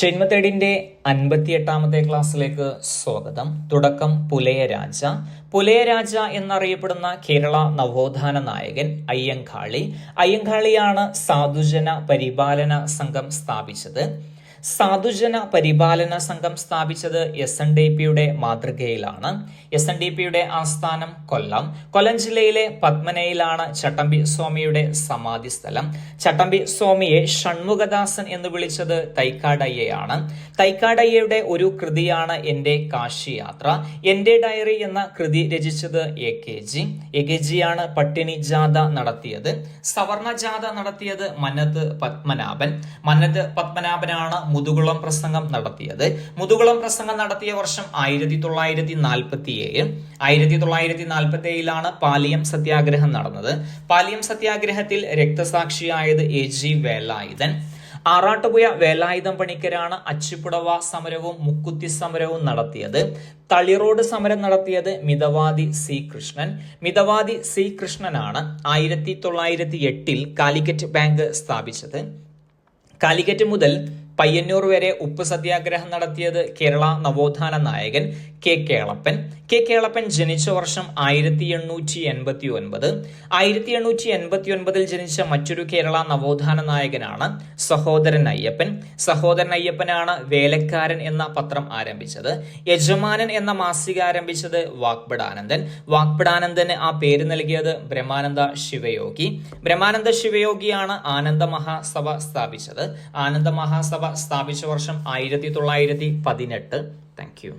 ചെന്മത്തേടിന്റെ അൻപത്തിയെട്ടാമത്തെ ക്ലാസ്സിലേക്ക് സ്വാഗതം. തുടക്കം പുലയരാജ പുലയരാജ എന്നറിയപ്പെടുന്ന കേരള നവോത്ഥാന നായകൻ അയ്യങ്കാളി. അയ്യങ്കാളിയാണ് സാധുജന പരിപാലന സംഘം സ്ഥാപിച്ചത്. സാധുജന പരിപാലന സംഘം സ്ഥാപിച്ചത് എസ് എൻ ഡി പിയുടെ മാതൃകയിലാണ്. എസ് എൻ ഡി പിയുടെ ആസ്ഥാനം കൊല്ലം. കൊല്ലം ജില്ലയിലെ പത്മനയിലാണ് ചട്ടമ്പി സ്വാമിയുടെ സമാധി സ്ഥലം ചട്ടമ്പി സ്വാമിയെ ഷൺമുഖദാസൻ എന്ന് വിളിച്ചത് തൈക്കാടയ്യയാണ്. തൈക്കാടയ്യയുടെ ഒരു കൃതിയാണ് എന്റെ കാശി യാത്ര എന്റെ ഡയറി എന്ന കൃതി രചിച്ചത് A K G. A K ജിയാണ് പട്ടിണി ജാഥ നടത്തിയത്. സവർണ ജാഥ നടത്തിയത് മന്നത്ത് പത്മനാഭൻ. മന്നത്ത് പത്മനാഭനാണ് മുതുകുളം പ്രസംഗം നടത്തിയത്. മുതുകുളം പ്രസംഗം നടത്തിയ വർഷം ആയിരത്തി തൊള്ളായിരത്തി നാൽപ്പത്തി ഏഴ് ആയിരത്തി തൊള്ളായിരത്തി നാൽപ്പത്തി ഏഴിലാണ് പാലിയം സത്യാഗ്രഹം നടന്നത്. പാലിയം സത്യാഗ്രഹത്തിൽ രക്തസാക്ഷിയായത് എ ജി വേലായുധൻ. ആറാട്ടുപുയ വേലായുധം പണിക്കരാണ് അച്ചുപുടവ സമരവും മുക്കുത്തി സമരവും നടത്തിയത്. തളിറോഡ് സമരം നടത്തിയത് മിതവാദി സി കൃഷ്ണൻ. മിതവാദി സി കൃഷ്ണനാണ് ആയിരത്തി തൊള്ളായിരത്തി എട്ടിൽ കാലിക്കറ്റ് ബാങ്ക് സ്ഥാപിച്ചത്. കാലിക്കറ്റ് മുതൽ പയ്യന്നൂർ വരെ ഉപ്പ് സത്യാഗ്രഹം നടത്തിയത് കേരള നവോത്ഥാന നായകൻ കെ കേളപ്പൻ. കെ കേളപ്പൻ ജനിച്ച വർഷം ആയിരത്തി എണ്ണൂറ്റി എൺപത്തി ഒൻപത് ആയിരത്തി എണ്ണൂറ്റി എൺപത്തി ഒൻപതിൽ ജനിച്ച മറ്റൊരു കേരള നവോത്ഥാന നായകനാണ് സഹോദരൻ അയ്യപ്പൻ. സഹോദരൻ അയ്യപ്പനാണ് വേലക്കാരൻ എന്ന പത്രം ആരംഭിച്ചത്. യജമാനൻ എന്ന മാസിക ആരംഭിച്ചത് വാക്ബടാനന്ദൻ വാക്പടാനന്ദന് ആ പേര് നൽകിയത് ബ്രഹ്മാനന്ദ ശിവയോഗി. ബ്രഹ്മാനന്ദ ശിവയോഗിയാണ് ആനന്ദ മഹാസഭ സ്ഥാപിച്ചത്. ആനന്ദ മഹാസഭ സ്ഥാപിച്ച വർഷം ആയിരത്തി തൊള്ളായിരത്തി പതിനെട്ട്. Thank you